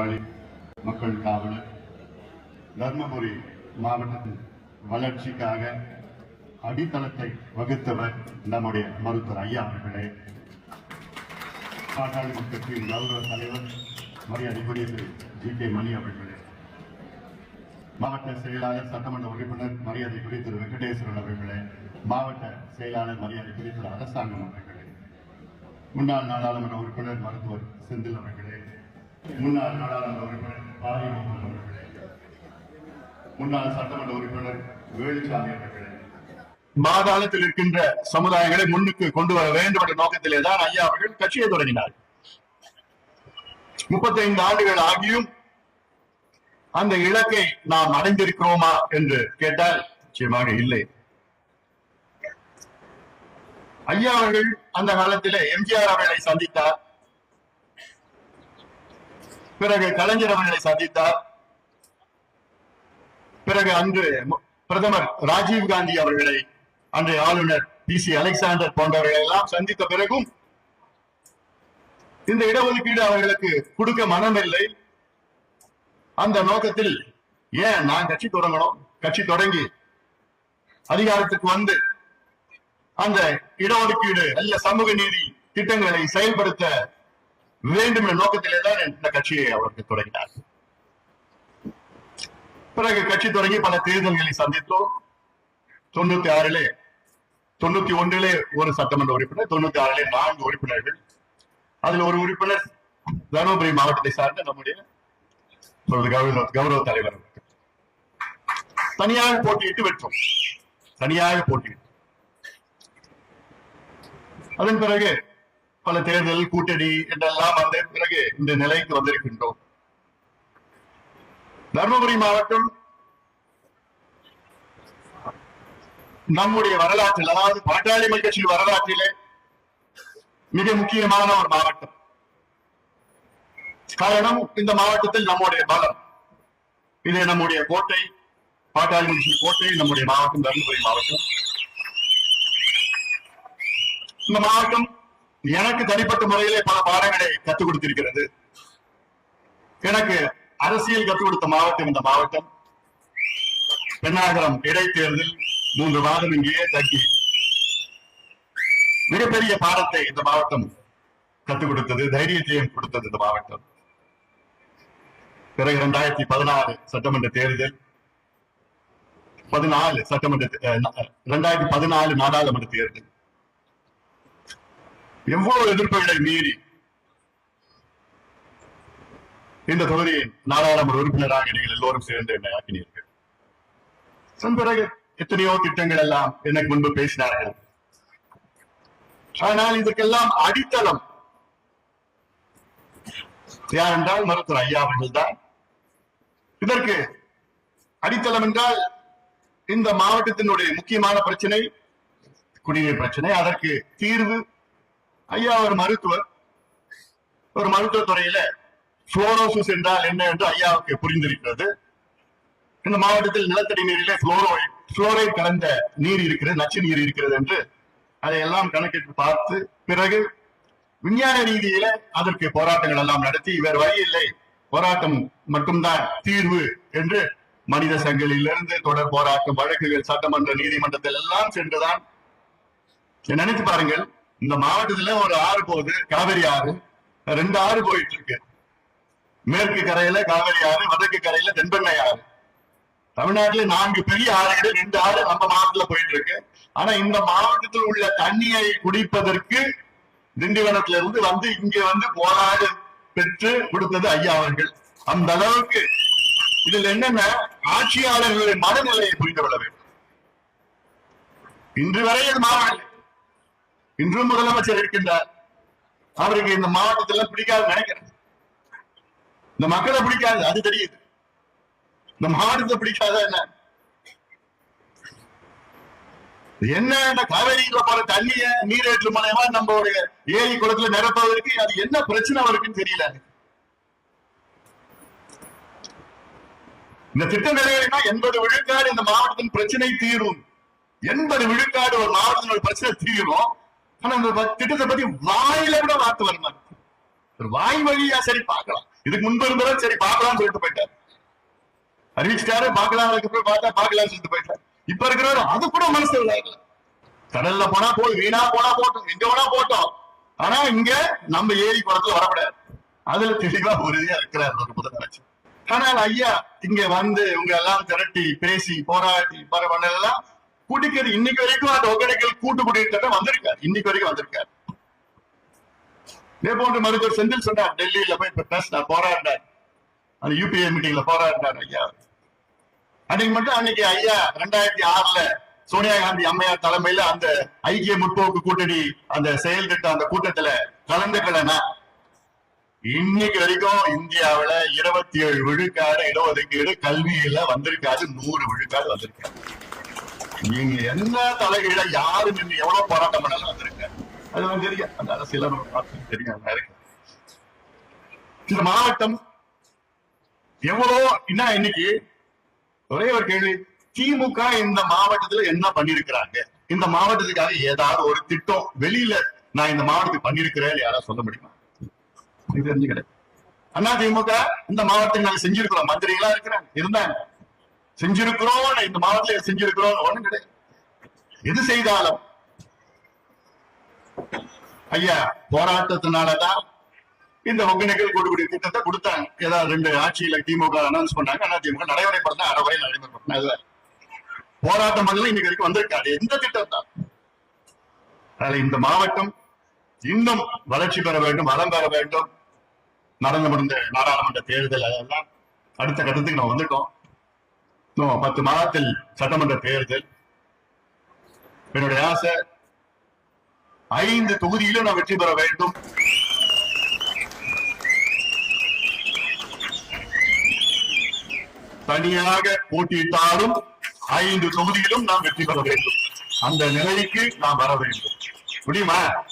போராளி மக்கள் காவலர். தர்மபுரி மாவட்டத்தின் வளர்ச்சிக்காக அடித்தளத்தை வகுத்தவர் நம்முடைய மருத்துவர் ஐயா அவர்களே. பாட்டாளி கட்சியின் கௌரவ தலைவர் மரியாதைக்குரிய திரு. ஜி. கே. மணி அவர்களே. மாவட்ட செயலாளர் சட்டமன்ற உறுப்பினர் மரியாதைக்குரிய திரு. வெங்கடேஸ்வரன் அவர்களே. மாவட்ட செயலாளர் மரியாதைக்குரிய திரு. அரசாங்கம் அவர்களே. முன்னாள் நாடாளுமன்ற உறுப்பினர் மருத்துவர் செந்தில் அவர்களே. முன்னாள் நாடாளுமன்ற உறுப்பினர் பாரிமோகன் அவர்களே முன்னாள் சட்டமன்ற உறுப்பினர் வேலுசாமி அவர்களே. மாகாணத்தில் இருக்கின்ற சமுதாயங்களை முன்னுக்கு கொண்டு வர வேண்டும் என்ற நோக்கத்திலே தான் ஐயா அவர்கள் கட்சியை தொடங்கினார். முப்பத்தைந்து ஆண்டுகள் ஆகியும் அந்த இலக்கை நாம் அடைந்திருக்கிறோமா என்று கேட்டால் நிச்சயமாக இல்லை. ஐயா அவர்கள் அந்த காலத்திலே எம்ஜிஆர் அவர்களை சந்தித்தார். பிறகு கலைஞர் அவர்களை சந்தித்தார். பிறகு அன்று பிரதமர் ராஜீவ் காந்தி அவர்களை அன்றைய ஆளுநர் பி சி அலெக்சாண்டர் போன்றவர்களை எல்லாம் சந்தித்த பிறகும் இந்த இடஒதுக்கீடு அவர்களுக்கு கொடுக்க மனமில்லை. அந்த நோக்கத்தில் ஏன் நான் கட்சி தொடங்கணும்? கட்சி தொடங்கி அதிகாரத்துக்கு வந்து அந்த இடஒதுக்கீடு அல்ல சமூக நீதி திட்டங்களை செயல்படுத்த வேண்டும் என்ற நோக்கத்திலே தான் இந்த கட்சியை அவருக்கு தொடங்கினார். பிறகு கட்சி தொடங்கி பல தேர்தல்களை சந்தித்தோம். தொண்ணூத்தி ஆறிலே தொண்ணூத்தி ஒன்றிலே ஒரு சட்டமன்ற உறுப்பினர் தொண்ணூத்தி ஆறிலே நான்கு உறுப்பினர்கள். அதில் ஒரு உறுப்பினர் தருமபுரி மாவட்டத்தை சார்ந்த நம்முடைய கௌரவ கௌரவ தலைவர் தனியாக போட்டியிட்டு வெற்றோம் தனியாக போட்டியிட்டு அதன் பிறகு பல தேர்தல் கூட்டணி என்றெல்லாம் வந்த பிறகு இந்த நிலைக்கு வந்திருக்கின்றோம். தருமபுரி மாவட்டம் நம்முடைய வரலாற்றில் அதாவது பாட்டாளி கட்சியின் வரலாற்றிலே மிக முக்கியமான ஒரு மாவட்டம். காரணம் இந்த மாவட்டத்தில் நம்முடைய பலம். இது நம்முடைய கோட்டை பாட்டாளி மக்கள் கோட்டை நம்முடைய மாவட்டம் தருமபுரி மாவட்டம். இந்த மாவட்டம் எனக்கு தனிப்பட்ட முறையிலே பல பாடங்களை கற்றுக் கொடுத்திருக்கிறது. எனக்கு அரசியல் கற்றுக் கொடுத்த மாவட்டம் இந்த மாவட்டம். பெண்ணாகரம் இடைத்தேர்தல் மூன்று மாதம் இங்கேயே தங்கி மிகப்பெரிய பாடத்தை இந்த மாவட்டம் கற்றுக் கொடுத்தது தைரியத்தையும் கொடுத்தது இந்த மாவட்டம். பிறகு இரண்டாயிரத்தி பதினாறு சட்டமன்ற தேர்தல் பதினாலு சட்டமன்ற இரண்டாயிரத்தி பதினாலு நாடாளுமன்ற தேர்தல். எவ்வளவு எதிர்ப்புகளை மீறி இந்த தொகுதியின் நாடாளுமன்ற உறுப்பினராக நீங்கள் எல்லோரும் சேர்ந்து என்னை ஆக்கினீர்கள். அதன் பிறகு எத்தனையோ திட்டங்கள் எல்லாம் எனக்கு முன்பு பேசினார்கள். ஆனால் இதற்கெல்லாம் அடித்தளம். யார் என்றால் மருத்துவர் ஐயா அவர்கள் தான் இதற்கு அடித்தளம் என்றால் இந்த மாவட்டத்தினுடைய முக்கியமான பிரச்சனை குடிநீர் பிரச்சனை. அதற்கு தீர்வு ஐயா ஒரு மருத்துவர் ஒரு மருத்துவ துறையில புளோரோசிஸ் என்றால் என்ன என்று ஐயாவுக்கு புரிந்திருக்கிறது. இந்த மாவட்டத்தில் நிலத்தடி நீரிலே புளோரைட் புளோரைட் கலந்த நீர் இருக்கிறது நச்சு நீர் இருக்கிறது என்று அதையெல்லாம் கணக்கிட்டு பார்த்து பிறகு விஞ்ஞான ரீதியில அதற்கு போராட்டங்கள் எல்லாம் நடத்தி வேறு வழி இல்லை. போராட்டம் மட்டும்தான் தீர்வு என்று மனித சங்கிலிருந்து தொடர் போராட்டம் வழக்குகள் சட்டமன்ற நீதிமன்றத்தில் எல்லாம் சென்றுதான். நினைத்து பாருங்கள் இந்த மாவட்டத்துல ஒரு ஆறு போகுது. காவிரி ஆறு. ரெண்டு ஆறு போயிட்டு இருக்கு. மேற்கு கரையில காவிரி ஆறு வடக்கு கரையில தென்பெண்ணை ஆறு. தமிழ்நாட்டுல நான்கு பெரிய ஆறுகள் ரெண்டு ஆறு நம்ம மாவட்டத்துல போயிட்டு இருக்கு. ஆனா இந்த மாவட்டத்தில் உள்ள தண்ணியை குடிப்பதற்கு திண்டிவனத்துல இருந்து வந்து இங்க வந்து போராடு பெற்று கொடுத்தது ஐயா அவர்கள். அந்த அளவுக்கு இதுல என்னன்னா? ஆட்சியாளர்களின் மனநிலையை புரிந்து கொள்ள வேண்டும். இன்று வரை அது மாறவில்லை இன்றும் முதலமைச்சர் இருக்கின்றார். அவருக்கு இந்த மாவட்டத்துல பிடிக்காது நினைக்கிறேன். இந்த மக்களை பிடிக்காது அது தெரியுது. இந்த மாவட்டத்தை பிடிக்காத என்ன? என்ன இந்த காவேரியில போற தண்ணிய நீரேற்று மூலயமா நம்மளுடைய ஏரி குளத்துல நிரப்புவதற்கு அது என்ன பிரச்சனை இருக்குன்னு தெரியல இந்த திட்டம் நிறைவேறினா எண்பது விழுக்காடு இந்த மாவட்டத்தின் பிரச்சனை தீரும். எண்பது விழுக்காடு ஒரு மாவட்டத்தினோட பிரச்சனை தீரும். ஆனா அந்த திட்டத்தை பத்தி வாயில கூட வார்த்தை வர ஒரு வாய் வழியா சரி பார்க்கலாம். இதுக்கு முன்பு இருந்தாலும் சரி பார்க்கலாம்னு சொல்லிட்டு போயிட்டார். அறிவிச்சிட்டாரு பார்க்கலாம் அதுக்கப்புறம் பார்த்தா பார்க்கலாம்னு சொல்லிட்டு போயிட்டார். இப்ப இருக்கிறவரு அது கூட மனசு விளையாடல கடல்ல போனா போய் வீணா போனா போட்டோம் எங்க வேணா போட்டோம். ஆனா இங்க நம்ம ஏரி குளத்துல வரக்கூடாது. அதுல தெளிவா உறுதியா இருக்கிறார் முதலமைச்சர். ஆனால் ஐயா இங்க வந்து உங்க எல்லாம் திரட்டி பேசி போராடி பரவாயில்லாம் குடிக்கிறது இன்னைக்கு வரைக்கும் அந்த ஒகேனக்கல் கூட்டு திட்டம் வந்திருக்காரு. இன்னைக்கு வரைக்கும் வந்திருக்காரு. இதே போன்று மருத்துவர் செந்தில் சொன்னார் டெல்லியில போய் பேசினார் போராடினார் அந்த யூபிஏ மீட்டிங்ல போராடினார் ஐயா. அன்னைக்கு மட்டும் அன்னைக்கு ஐயா ரெண்டாயிரத்தி ஆறுல சோனியா காந்தி அம்மையார் தலைமையில அந்த ஐக்கிய முற்போக்கு கூட்டணி அந்த செயல் திட்டம் அந்த கூட்டத்துல கலந்துக்கலனா இன்னைக்கு வரைக்கும் இந்தியாவுல இருபத்தி ஏழு விழுக்காடு இடஒதுக்கீடு கல்வியில வந்திருக்காது நூறு விழுக்காடு வந்திருக்காது நீங்க என்ன தலைகீழ யாரு நின்று எவ்வளவு போராட்டம் பண்ணாலும் வந்திருக்க அது வந்து தெரியும். அந்த அரசியல தெரியும். இருக்கு இந்த மாவட்டம் எவ்வளவு என்ன இன்னைக்கு? ஒரே ஒரு கேள்வி. திமுக இந்த மாவட்டத்துல என்ன பண்ணிருக்கிறாங்க? இந்த மாவட்டத்துக்காக ஏதாவது ஒரு திட்டம் வெளியில நான் இந்த மாவட்டத்துக்கு பண்ணிருக்கிறேன் யாராவது சொல்ல முடியுமா? தெரிஞ்சுக்கிட்டேன் தெரிஞ்சு கிடையாது. அண்ணா திமுக இந்த மாவட்டத்துக்கு நாங்க செஞ்சிருக்கிறோம். மந்திரிகளா இருக்கிறாங்க. இருந்தாங்க. செஞ்சிருக்கிறோம் இந்த மாவட்டத்துல செஞ்சிருக்கிறோம் ஒண்ணு கிடையாது. எது செய்தாலும். ஐயா போராட்டத்தினாலதான் இந்த ஒகேனக்கல் கூடுகுடி திட்டத்தை கொடுத்தாங்க. ஏதாவது ரெண்டு ஆட்சியில திமுக அனௌன்ஸ் பண்ணாங்க அண்ணா திமுக நடைமுறைப்படுத்த அரை வரை அதுல போராட்டம் பண்ணல இன்னைக்கு வரைக்கும் வந்திருக்காது எந்த திட்டம் தான் அதனால இந்த மாவட்டம் இன்னும் வளர்ச்சி பெற வேண்டும் வளம் பெற வேண்டும். நடந்து முடிந்த நாடாளுமன்ற தேர்தல் அதெல்லாம் அடுத்த கட்டத்துக்கு நம்ம வந்துட்டோம் பத்து மாதத்தில் சட்டமன்ற தேர்தல். என்னுடைய ஆசை ஐந்து தொகுதியிலும் நான் வெற்றி பெற வேண்டும். தனியாக போட்டியிட்டாலும் ஐந்து தொகுதியிலும் நாம் வெற்றி பெற வேண்டும். அந்த நிலைக்கு நாம் வர வேண்டும். முடியுமா?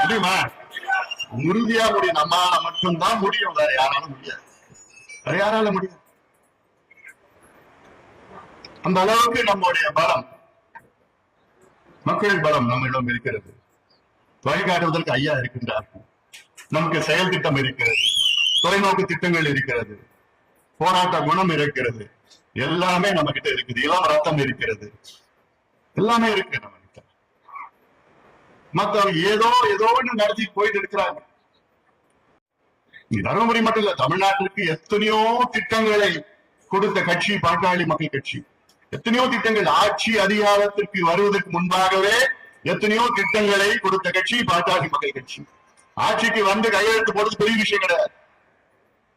முடியுமா? உறுதியா முடியும். நம்மால மட்டும்தான் முடியும். வேற யாராலும் முடியாது. வேற யாரால முடியும்? அந்த அளவுக்கு நம்முடைய பலம் மக்களின் பலம் நம்மிடம் இருக்கிறது. வழிகாட்டுவதற்கு ஐயா இருக்கின்றார் நமக்கு செயல் திட்டம் இருக்கிறது. தொலைநோக்கு திட்டங்கள் இருக்கிறது. போராட்ட குணம் இருக்கிறது. எல்லாமே நம்ம கிட்ட இருக்குது. இளம் ரத்தம் இருக்கிறது. எல்லாமே இருக்கு நம்ம கிட்ட மத்தவங்க ஏதோ ஏதோ ஒண்ணு நடத்தி போயிட்டு இருக்கிறாங்க. தருமபுரி மட்டும் இல்ல தமிழ்நாட்டிற்கு எத்தனையோ திட்டங்களை கொடுத்த கட்சி பாட்டாளி மக்கள் கட்சி. எத்தனையோ திட்டங்கள் ஆட்சி அதிகாரத்திற்கு வருவதற்கு முன்பாகவே எத்தனையோ திட்டங்களை கொடுத்த கட்சி பாட்டாளி மக்கள் கட்சி. ஆட்சிக்கு வந்து கையெழுத்து போடுறது பெரிய விஷயம் கிடையாது.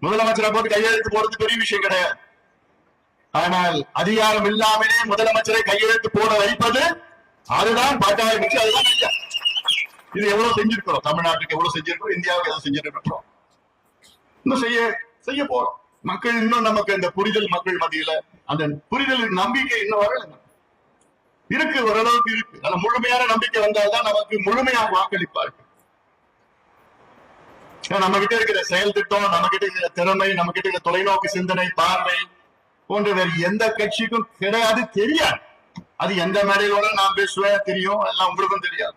முதலமைச்சரை போட்டு கையெழுத்து போடுறது பெரிய விஷயம் கிடையாது. ஆனால் அதிகாரம் இல்லாமலே முதலமைச்சரை கையெழுத்து போட வைப்பது அதுதான் பாட்டாளி கட்சி அதுதான் ஐயா. இது எவ்வளவு செஞ்சிருக்கிறோம்? தமிழ்நாட்டுக்கு எவ்வளவு செஞ்சிருக்கிறோம்? இந்தியாவுக்கு எவ்வளவு செஞ்சிருக்கிறோம் இன்னும் செய்ய செய்ய போறோம். மக்கள் இன்னும் நமக்கு இந்த புரிதல் மக்கள் மத்தியில அந்த புரிதல் நம்பிக்கை இன்னும் வரல. இருக்கு ஓரளவுக்கு இருக்கு. ஆனா முழுமையான நம்பிக்கை வந்தால்தான் நமக்கு முழுமையாக வாக்களிப்பார்கள். ஏன்னா நம்ம கிட்ட இருக்கிற செயல் திட்டம் நம்ம கிட்ட இருக்கிற திறமை நம்ம கிட்ட இருக்கிற தொலைநோக்கு சிந்தனை பார்வை போன்ற வேறு எந்த கட்சிக்கும் கிடையாது தெரியாது. அது எந்த மேடையிலோட நான் பேசுவேன் தெரியும் எல்லாம் உங்களுக்கும் தெரியாது.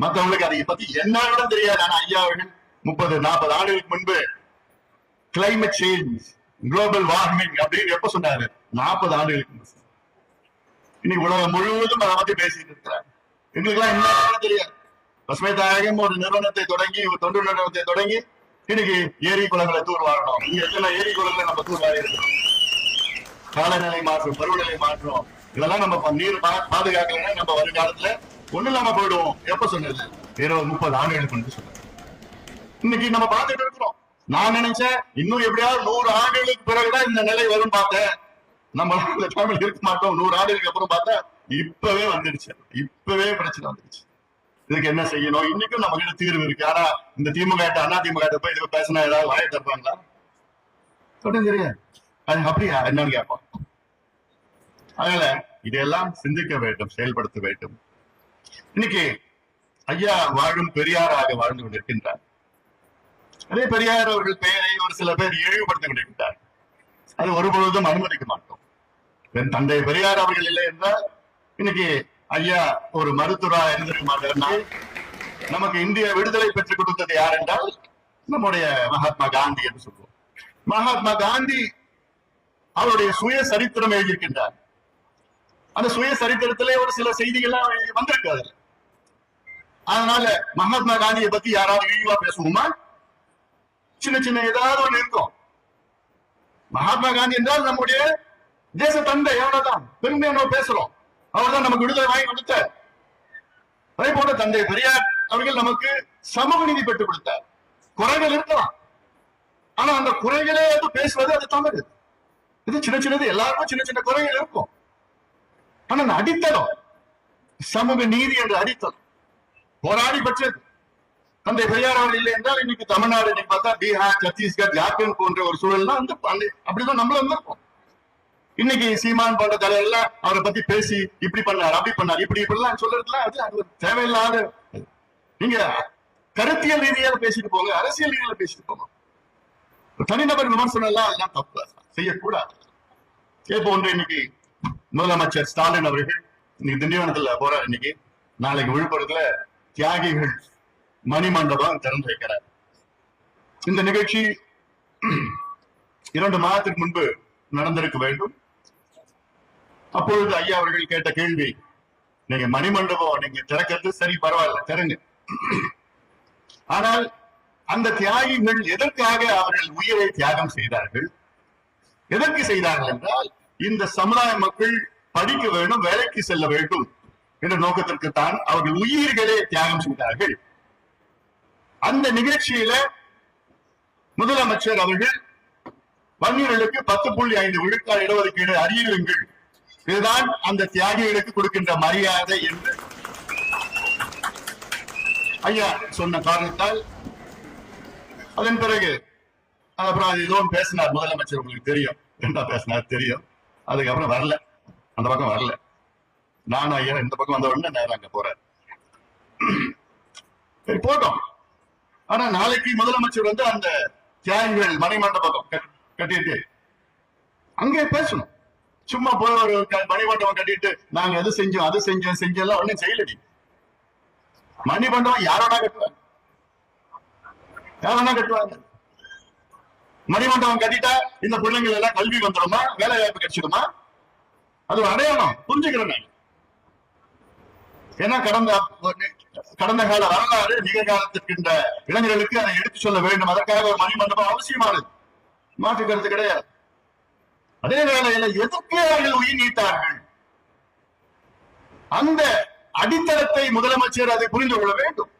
மத்தவங்களுக்கு அதை பத்தி என்னோட தெரியாது. ஆனா ஐயா அவர்கள் முப்பது நாற்பது ஆண்டுகளுக்கு முன்பு கிளைமேட் சேஞ்ச் குளோபல் வார்மிங் அப்படின்னு எப்ப சொன்னாரு? நாற்பது ஆண்டுகளுக்கு இன்னைக்கு உலகம் முழுவதும் அதை பத்தி பேசிட்டு எங்களுக்கு எல்லாம் என்ன தெரியாது. பசுமை தாயகம் ஒரு நிறுவனத்தை தொடங்கி ஒரு தொண்டு நிறுவனத்தை தொடங்கி இன்னைக்கு ஏரி குளங்களை தூர் வாழணும் இங்க எத்தனை ஏரி குளங்களை நம்ம தூர் வாரி காலநிலை மாற்றம் பருவநிலை மாற்றம் இதெல்லாம் நம்ம நீர் பா- நம்ம வருங்காலத்துல ஒண்ணு இல்லாம போயிடுவோம். எப்ப சொன்னது? இருபது முப்பது ஆண்டுகளுக்கு முன்பு சொன்னது. இன்னைக்கு நம்ம பார்த்துட்டு இருக்கிறோம். நான் நினைச்சேன் இன்னும் எப்படியாவது நூறு ஆண்டுகளுக்கு பிறகுதான் இந்த நிலை வரும் பார்த்தேன். நம்ம இந்த ஃபேமிலி இருக்க மாட்டோம். நூறு ஆண்டுகளுக்கு அப்புறம் பார்த்தா இப்பவே வந்துடுச்சு. இப்பவே பிரச்சனை வந்துடுச்சு. இதுக்கு என்ன செய்யணும்? இன்னைக்கும் நம்ம கிட்ட தீர்வு இருக்கு. ஆனா இந்த திமுக அண்ணா திமுக போய் இதுக்கு பேசினா ஏதாவது வாய தருவாங்களா சொல்லுங்க. தெரியாது அது அப்படியா? என்னன்னு கேட்போம். அதனால இதையெல்லாம் சிந்திக்க வேண்டும் செயல்படுத்த வேண்டும். இன்னைக்கு ஐயா வாழும் பெரியாராக வாழ்ந்து கொண்டிருக்கின்றார். அதே பெரியார் அவர்கள் பெயரை ஒரு சில பேர் இழிவுபடுத்திக் கொண்டிருக்கிறார் அது ஒருபொழுதும் அனுமதிக்க மாட்டோம். தந்தை பெரியார் அவர்கள் இல்லை என்றால் இன்னைக்கு ஐயா ஒரு மருத்துவரா இருந்திருக்க மாட்டார்னா நமக்கு இந்திய விடுதலை பெற்றுக் கொடுத்தது யார் என்றால் நம்முடைய மகாத்மா காந்தி என்று சொல்லுவோம் மகாத்மா காந்தி அவருடைய சுய சரித்திரம் எழுதியிருக்கின்றார். அந்த சுய சரித்திரத்திலே ஒரு சில செய்திகள்லாம் வந்திருக்கு அதுல அதனால மகாத்மா காந்தியை பத்தி யாராவது இழிவா பேசுவோமா? சின்ன சின்ன ஏதாவது ஒண்ணு இருக்கும். மகாத்மா காந்தி என்றால் நம்முடைய தேச தந்தை எவ்வளவுதான் பெருமையா நம்ம பேசுறோம். அவர்தான் நமக்கு விடுதலை வாங்கி கொடுத்தார். அதே போல தந்தை பெரியார் அவர்கள் நமக்கு சமூக நீதி பெற்றுக் கொடுத்தார். குறைகள் இருக்கலாம். ஆனா அந்த குறைகளே வந்து பேசுவது அது தவறு. இது சின்ன சின்னது எல்லாருக்கும் சின்ன சின்ன குறைகள் இருக்கும். ஆனா அந்த அடித்தளம் சமூக நீதி என்ற அடித்தளம் போராடி பெற்றது. தந்தை பெரியார் அவர்கள் இல்லை என்றால் இன்னைக்கு தமிழ்நாடு இன்னைக்கு பார்த்தா பீகார் சத்தீஸ்கர் ஜார்க்கண்ட் போன்ற ஒரு சூழல் வந்து அந்த- அப்படிதான் நம்மளும் வந்திருக்கோம் இன்னைக்கு சீமான் போன்ற தலைவர்கள் அவரை பத்தி பேசி இப்படி பண்ணார் அப்படி பண்ணார் இப்படி இப்படிலாம் சொல்றதுலாம் அது அது தேவையில்லாத நீங்க கருத்தியல் ரீதியாக பேசிட்டு போங்க அரசியல் ரீதியில பேசிட்டு போங்க. தனிநபர் விமர்சனம் எல்லாம் அதெல்லாம் தப்பு. செய்யக்கூடாது. இதே போன்று இன்னைக்கு முதலமைச்சர் ஸ்டாலின் அவர்கள். இன்னைக்கு திண்டிவனத்துல போறார் இன்னைக்கு. நாளைக்கு விழுப்புரத்துல தியாகிகள் மணிமண்டபம் திறந்து வைக்கிறார். இந்த நிகழ்ச்சி இரண்டு மாதத்திற்கு முன்பு நடந்திருக்க வேண்டும். அப்பொழுது ஐயா அவர்கள் கேட்ட கேள்வி நீங்க மணிமண்டபம் நீங்க திறக்கிறது சரி பரவாயில்ல திறங்க. ஆனால் அந்த தியாகிகள் எதற்காக அவர்கள் உயிரை தியாகம் செய்தார்கள்? எதற்கு செய்தார்கள் என்றால் இந்த சமுதாய மக்கள் படிக்க வேண்டும் வேலைக்கு செல்ல வேண்டும் என்ற நோக்கத்திற்கு தான் அவர்கள் உயிர்களே தியாகம் செய்தார்கள். அந்த நிகழ்ச்சியில முதலமைச்சர் அவர்கள் வன்னியர்களுக்கு பத்து புள்ளி ஐந்து விழுக்காடு இடஒதுக்கீடு அறியுங்கள் இதுதான் அந்த தியாகிகளுக்கு கொடுக்கின்ற மரியாதை என்று. ஐயா சொன்ன காரணத்தால் அதன் பிறகு அப்புறம் அது ஏதோ பேசினார். முதலமைச்சர் உங்களுக்கு தெரியும். என்ன பேசினார் தெரியும். அதுக்கப்புறம் வரல. அந்த பக்கம் வரல. நானும் ஐயா இந்த பக்கம் வந்த உடனே நேரம் அங்க போறாரு. சரி போட்டோம். ஆனா நாளைக்கு முதலமைச்சர் வந்து அந்த தியாகிகள் மணிமண்டபம் கட்- கட்டிட்டு அங்கே பேசணும். சும்மா போய் ஒரு மணிமண்டபம் கட்டிட்டு நாங்க எது செஞ்சோம் அது செஞ்சோம் செஞ்செல்லாம் ஒண்ணும் செய்யலடி. மணிமண்டபம் யாரோட கட்டுவாங்க? யாரோட கட்டுவாங்க? மணிமண்டபம் கட்டிட்டா இந்த பிள்ளைங்கள் எல்லாம் கல்வி வந்துடுமா? வேலை வாய்ப்பு கிடைச்சிடுமா? அது ஒரு அடையாளம். புரிஞ்சுக்கிறேன் ஏன்னா கடந்த கடந்த கால வரலாறு நிகழ்காலத்திற்கின்ற இந்த இளைஞர்களுக்கு அதை எடுத்து சொல்ல வேண்டும். அதற்காக ஒரு மணிமண்டபம் அவசியமானது. மாற்று கருத்து கிடையாது. அதே வேளையில எதுக்கு அவர்கள் உயிர் நீத்தார்கள்? அந்த அடித்தளத்தை முதலமைச்சர் அதை புரிந்து கொள்ள வேண்டும்.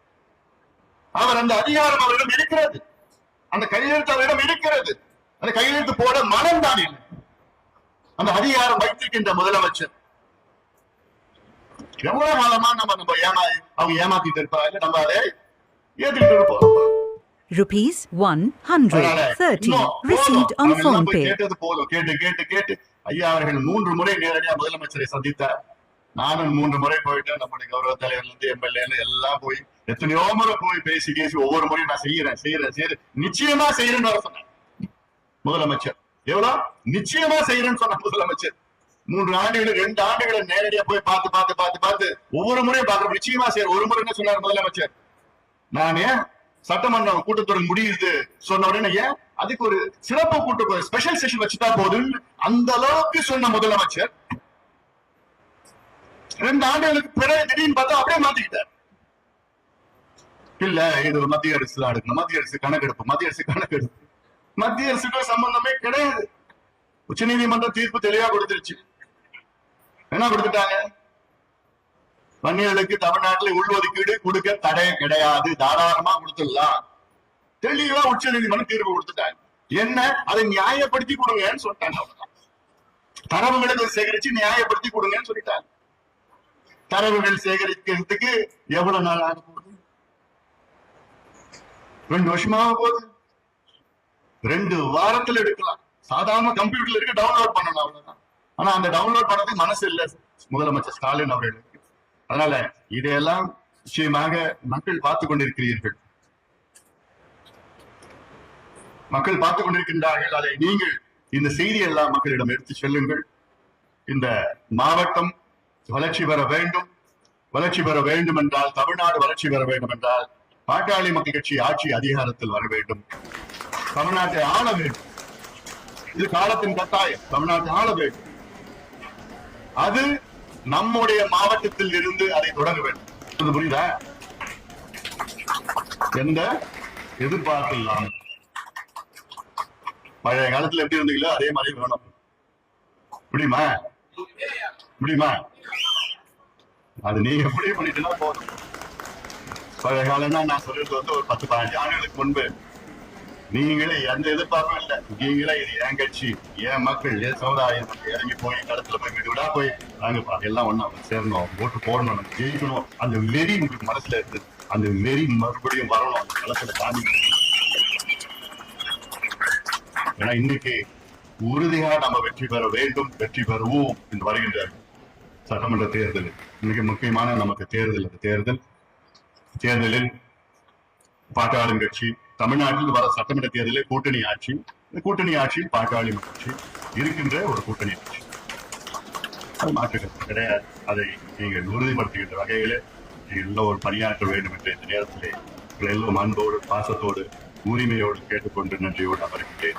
அவர் அந்த அதிகாரம் அவரிடம் இருக்கிறது. அந்த கையெழுத்து அவரிடம் இருக்கிறது. அந்த கையெழுத்து போட மனம் தான் இல்லை. அந்த அதிகாரம் வைத்திருக்கின்ற முதலமைச்சர். எவ்வளவு காலமா நம்ம நம்ம ஏமா அவங்க ஏமாத்திட்டு இருப்பாங்க? நம்ம அதை ஏத்துக்கிட்டு இருப்போம். Rupees அதனால 130 இன்னும் received போதும். on அவங்க எல்லாம் போய் PhonePe. கேட்டது போதும். கேட்டு கேட்டு கேட்டு. ஐயா அவர்கள் மூன்று முறை நேரடியா முதலமைச்சரை சந்தித்தார். நானும் மூன்று முறை போயிட்டேன். நம்முடைய கௌரவ தலைவர்ல இருந்து எம்எல்ஏ எல்லாம் போய் எத்தனையோ முறை போய் பேசி பேசி ஒவ்வொரு முறையும் நான் செய்யறேன் செய்யறேன் செய்யறேன். நிச்சயமா செய்யறேன்னு வர சொன்னேன் முதலமைச்சர். எவ்வளவு நிச்சயமா செய்யறேன்னு சொன்ன முதலமைச்சர். மூன்று ஆண்டுகள் ரெண்டு ஆண்டுகளை நேரடியா போய் பார்த்து பார்த்து பார்த்து பார்த்து ஒவ்வொரு முறையும் பார்க்கறோம் நிச்சயமா செய்யற ஒரு முறை என்ன சொன்னார் முதலமைச்சர்? நான் சட்டமன்றம் கூட்டத்தொடர் முடியுது சொன்ன உடனே ஏன்? அதுக்கு ஒரு சிறப்பு கூட்ட ஸ்பெஷல் செஷன் வச்சுட்டா போதும்னு அந்த அளவுக்கு சொன்ன முதலமைச்சர் ரெண்டு ஆண்டுகளுக்கு பிறகு திடீர்னு பார்த்தா அப்படியே மாத்திக்கிட்டார். இல்ல இது மத்திய அரசு தான் எடுக்கணும். மத்திய அரசு கணக்கெடுப்பு மத்திய அரசு கணக்கெடுப்பு. மத்திய அரசுக்கு சம்பந்தமே கிடையாது. உச்சநீதிமன்றம் தீர்ப்பு தெளிவா கொடுத்துருச்சு. என்ன கொடுத்துட்டாங்க? வன்னியர்களுக்கு தமிழ்நாட்டில் உள்ஒதுக்கீடு கொடுக்க தடை கிடையாது. தாராளமா கொடுத்துடலாம். தெளிவா உச்ச நீதிமன்றம் தீர்ப்பு கொடுத்துட்டாங்க. என்ன? அதை நியாயப்படுத்தி கொடுங்கன்னு சொல்லிட்டாங்க அவ்வளவுதான். தரவுகளை சேகரிச்சு நியாயப்படுத்தி கொடுங்கன்னு சொல்லிட்டாங்க. தரவுகள் சேகரிக்கிறதுக்கு எவ்வளவு நாள் ஆக போகுது? ரெண்டு வருஷமா ஆக போகுது. ரெண்டு வாரத்துல எடுக்கலாம். சாதாரண கம்ப்யூட்டர்ல இருக்கு டவுன்லோட் பண்ணணும் அவ்வளவுதான். ஆனா அந்த டவுன்லோட் பண்ணதுக்கு மனசு இல்ல. முதலமைச்சர் ஸ்டாலின் அவர்களுக்கு அதனால இதையெல்லாம் நிச்சயமாக மக்கள் பார்த்து கொண்டிருக்கிறீர்கள். மக்கள் பார்த்து கொண்டிருக்கின்றார்கள். அதை நீங்கள் இந்த செய்தி எல்லாம் மக்களிடம் எடுத்து செல்லுங்கள். இந்த மாவட்டம் வளர்ச்சி பெற வேண்டும். வளர்ச்சி பெற வேண்டும் என்றால் தமிழ்நாடு வளர்ச்சி பெற வேண்டும் என்றால் பாட்டாளி மக்கள் கட்சி ஆட்சி அதிகாரத்தில் வர வேண்டும். தமிழ்நாட்டை ஆள வேண்டும். இது காலத்தின் கட்டாயம். தமிழ்நாட்டை ஆள வேண்டும். அது நம்முடைய மாவட்டத்தில் இருந்து அதை தொடங்க வேண்டும். புரியுதா? எந்த எதிர்பார்ப்பில்லாம் பழைய காலத்துல எப்படி இருந்தீங்களோ அதே மாதிரி வேணும். முடியுமா முடியுமா அது நீங்க எப்படி பண்ணிட்டுனா போதும் பழைய காலம்னா நான் சொல்றது வந்து ஒரு பத்து பதினஞ்சு ஆண்டுகளுக்கு முன்பு நீங்களே எந்த எதிர்பார்ப்பும் இல்லை. நீங்களே இது என் கட்சி என் மக்கள் என் சமுதாயம் இறங்கி போய் களத்துல போய் வீடு விடா போய் நாங்க எல்லாம் ஒண்ணா சேரணும். ஓட்டு போடணும். நம்ம ஜெயிக்கணும். அந்த வெறி உங்களுக்கு மனசுல இருக்கு. அந்த வெறி மறுபடியும் வரணும். அந்த களத்துல தாண்டி ஏன்னா இன்னைக்கு உறுதியா நம்ம வெற்றி பெற வேண்டும். வெற்றி பெறுவோம் என்று வருகின்ற சட்டமன்ற தேர்தல் மிக முக்கியமான நமக்கு தேர்தல் தேர்தல். தேர்தலில் பாட்டாளும் கட்சி தமிழ்நாட்டில் வர சட்டமன்ற தேர்தலில் கூட்டணி ஆட்சி இந்த கூட்டணி ஆட்சி பாட்டாளி ஆட்சி இருக்கின்ற ஒரு கூட்டணி ஆட்சி. அது மாற்றுக்கிறது கிடையாது. அதை நீங்கள் உறுதிப்படுத்துகின்ற வகையில் நீங்கள் எல்லோரும் பணியாற்ற வேண்டும் என்ற இந்த நேரத்திலே எல்லோரும் அன்போடு பாசத்தோடு உரிமையோடு கேட்டுக்கொண்டு நன்றியோடு அமர்கின்றேன்